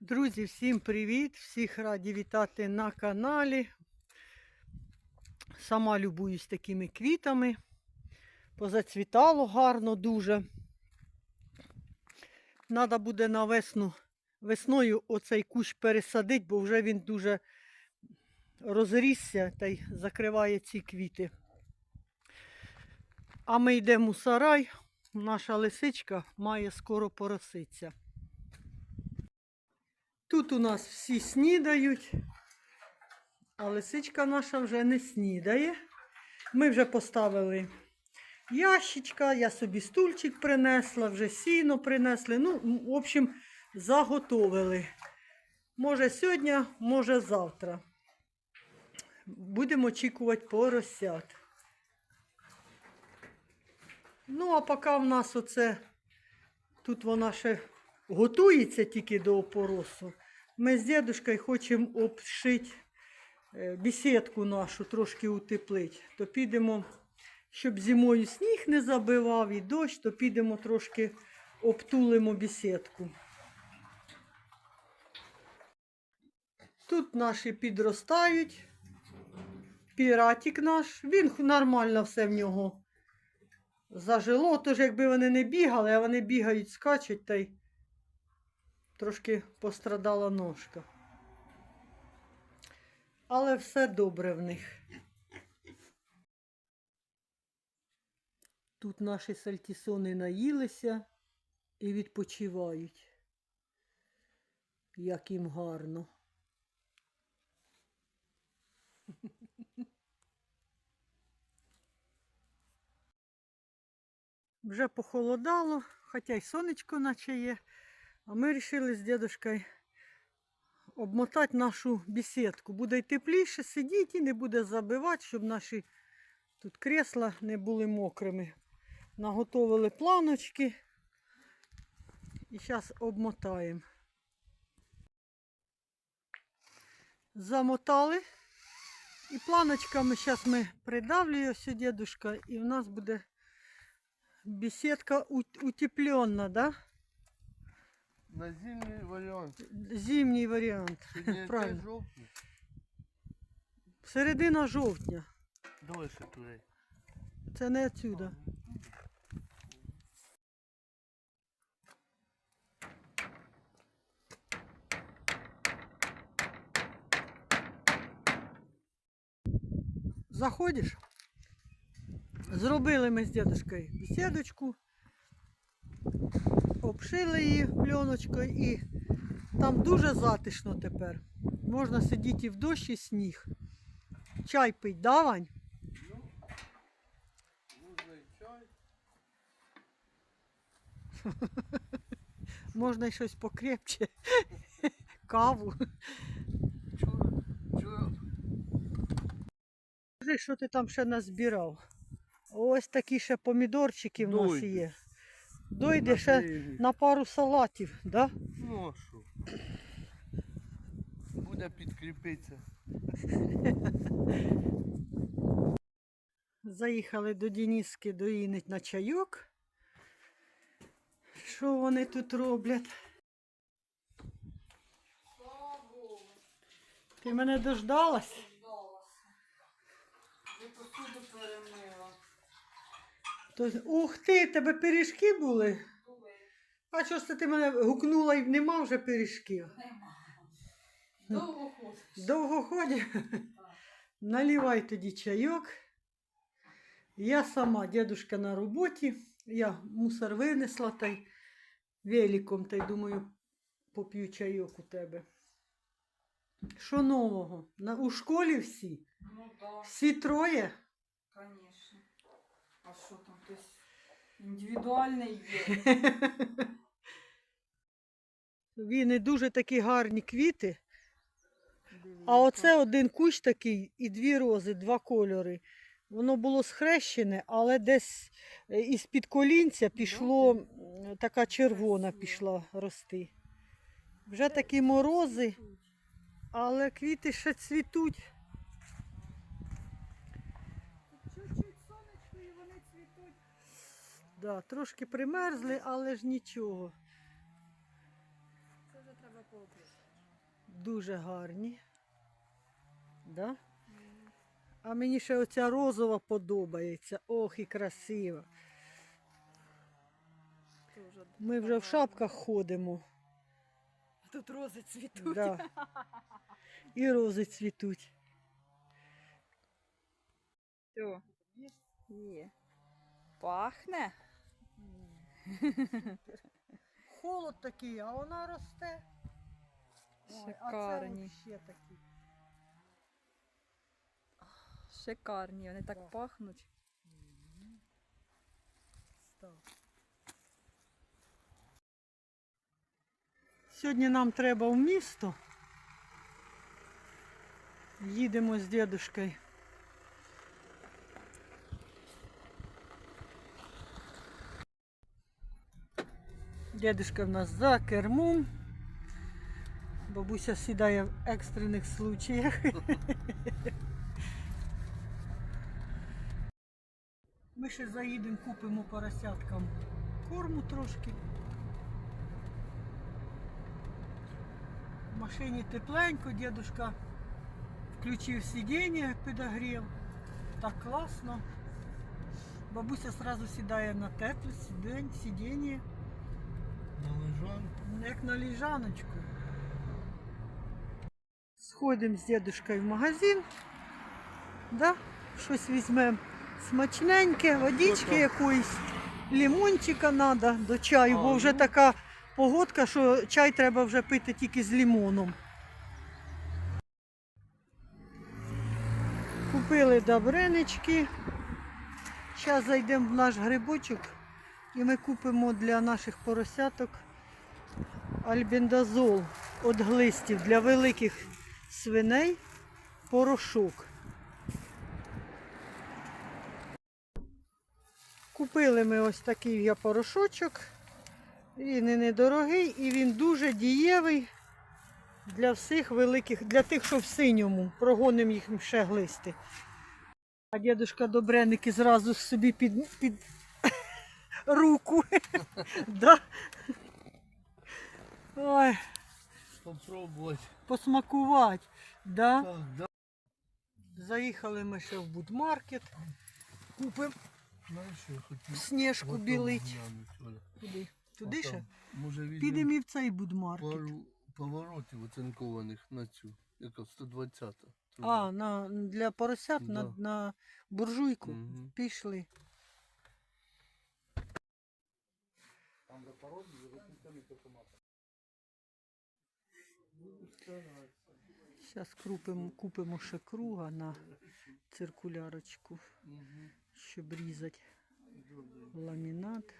Друзі, всім привіт! Всіх раді вітати на каналі. Сама любуюсь такими квітами. Позацвітало гарно дуже. Треба буде на весну, весною оцей кущ пересадити, бо вже він дуже розрісся та й закриває ці квіти. А ми йдемо у сарай. Наша лисичка має скоро пороситися. Тут у нас всі снідають, а лисичка наша вже не снідає. Ми вже поставили ящичка, я собі стульчик принесла, вже сіно принесли. Ну, в общем, заготовили. Може сьогодні, може завтра. Будемо очікувати поросят. Ну, а поки в нас оце, тут вона ще готується тільки до опоросу. Ми з дідушкою хочемо обшити е, бесідку нашу, трошки утеплити. То підемо, щоб зимою сніг не забивав і дощ, то підемо трошки обтулимо бесідку. Тут наші підростають. Піратик наш, він нормально все в нього зажило. Тож, якби вони не бігали, а вони бігають, скачуть, та й трошки пострадала ножка. Але все добре в них. Тут наші сальтісони наїлися і відпочивають. Як їм гарно. Вже похолодало, хоча й сонечко наче є. А ми вирішили з дідушкою обмотати нашу бесідку. Буде й тепліше сидіти і не буде забивати, щоб наші тут крісла не були мокрими. Наготовили планочки і зараз обмотаємо. Замотали. І планочками зараз ми придавлюємо ось дідушка, і в нас буде беседка утеплена, да? На зимний варіант. Зимній варіант. Сьогодні Правильно. жовтня. Середина жовтня. Давай ще туди. Це не отсюда. Заходиш? Зробили ми з дідушкою бесідочку, обшили її пленочкою і там дуже затишно тепер. Можна сидіти і в дощ, і сніг. Чай пить, да, Вань? Можна й щось покрепче. Каву. Скажи, що ти там ще назбирав? Ось такі ще помідорчики в нас є. Дойде ще на пару салатів, да? Ну а що? Буде підкріпитися. Заїхали до Дініски доїнить на чайок. Що вони тут роблять? Ти мене дождалась? То, ух ти, тебе пиріжки були? А що ж це ти мене гукнула і нема вже пиріжків? Довго ходиш. Довго ходять? Наливай тоді чайок. Я сама, дедушка на роботі. Я мусор винесла та й великом, та й думаю, поп'ю чайок у тебе. Що нового? На, у школі всі? Ну да, Всі троє? конечно. А що там? Тобто індивідуальний є. Він і дуже такі гарні квіти. А оце один кущ такий і дві рози, два кольори. Воно було схрещене, але десь е, із-під колінця пішло, така червона пішла рости. Вже такі морози, але квіти ще цвітуть. Чуть-чуть сонечко і вони цвітуть. Да, трошки примерзли, але ж нічого. Це вже треба пообрізати. Дуже гарні. Да? А мені ще оця розова подобається. Ох, і красива. Дуже Ми вже в шапках ходимо. А тут рози цвітуть. Да. І рози цвітуть. Все. Є. Пахне. Холод такий, а вона росте. Шикарні. ще такі. Шикарні, вони так Да. пахнуть. Став. Сьогодні нам треба в місто. Їдемо з дідушкою. Дідушка в нас за кермом. Бабуся сідає в екстрених случаях. Ми ще заїдемо, купимо поросяткам корму трошки. В машині тепленько, дідушка включив сидіння, підогрів. Так класно. Бабуся одразу сідає на тепле сидіння, На лежанку. як на ліжаночку. Сходимо з дідушкою в магазин. Да? Щось візьмемо смачненьке, водички якоїсь, лимончика треба до чаю, бо вже ну. така погодка, що чай треба вже пити тільки з лимоном. Купили добренички. Зараз зайдемо в наш грибочок і ми купимо для наших поросяток альбендазол від глистів для великих свиней порошок. Купили ми ось такий я порошочок. Він і недорогий, і він дуже дієвий для всіх великих, для тих, що в синьому. Прогонимо їх ще глисти. А дідушка добреники зразу собі під, під руку. да? Ой, Попробувати. посмакувати. Да? Так, да. Заїхали ми ще в будмаркет. Купимо сніжку білить. Куди? Туди ще? Підемо і в цей будмаркет. пару поворотів оцинкованих на цю. Яка 120 А, на, для поросят на, Да. на буржуйку. Мгм. Пішли. Зараз купимо, купимо ще круга на циркулярочку, щоб різати ламінат.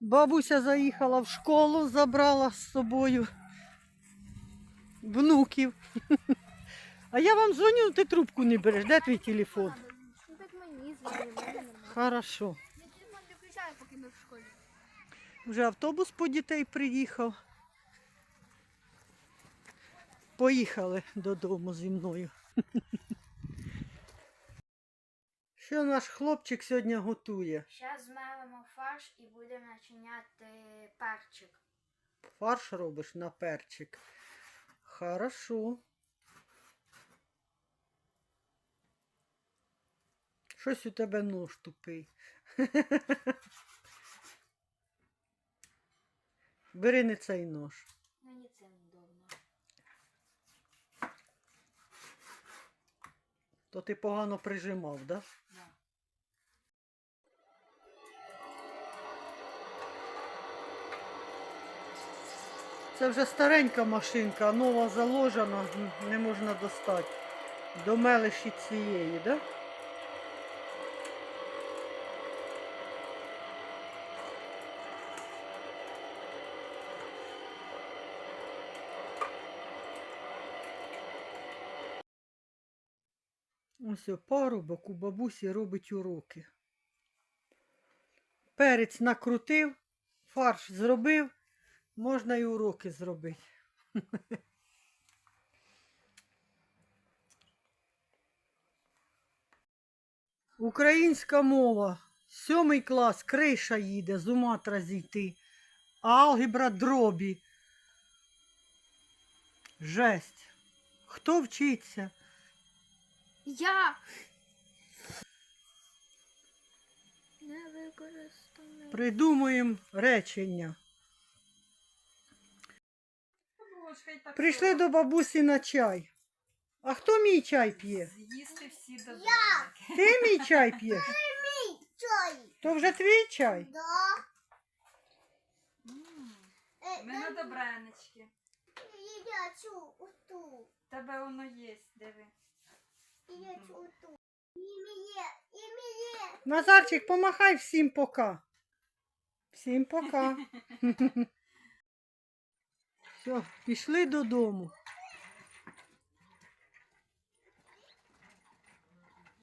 Бабуся заїхала в школу, забрала з собою внуків. А я вам дзвоню, ти трубку не береш. Де твій телефон? Ну так мені звали, мене нормально. Хорошо. Не включаю, поки ми в школі. Вже автобус по дітей приїхав. Поїхали додому зі мною. Що наш хлопчик сьогодні готує? Зараз змелимо фарш і будемо начиняти перчик. Фарш робиш на перчик. Хорошо. Щось у тебе нож тупий. Бери не цей нож. Мені це неудобно. То ти погано прижимав, да? Да. Це вже старенька машинка, нова заложена, не можна достати. Домелиш і цієї, да? Ось парубок у бабусі робить уроки. Перець накрутив, фарш зробив, можна і уроки зробити. Українська мова Сьомий клас, криша їде, з ума зійти. Алгебра дробі. Жесть. Хто вчиться? Я. Не використовую. Придумуємо речення. Прийшли до бабусі на чай. А хто мій чай п'є? З'їсти всі до Ти мій чай п'єш? Чай. То вже твій чай? Да. Е, Ми на добранички. Я цю оту. Тебе воно є, диви. Назарчик, помахай всім пока. Всім пока. Все, пішли додому.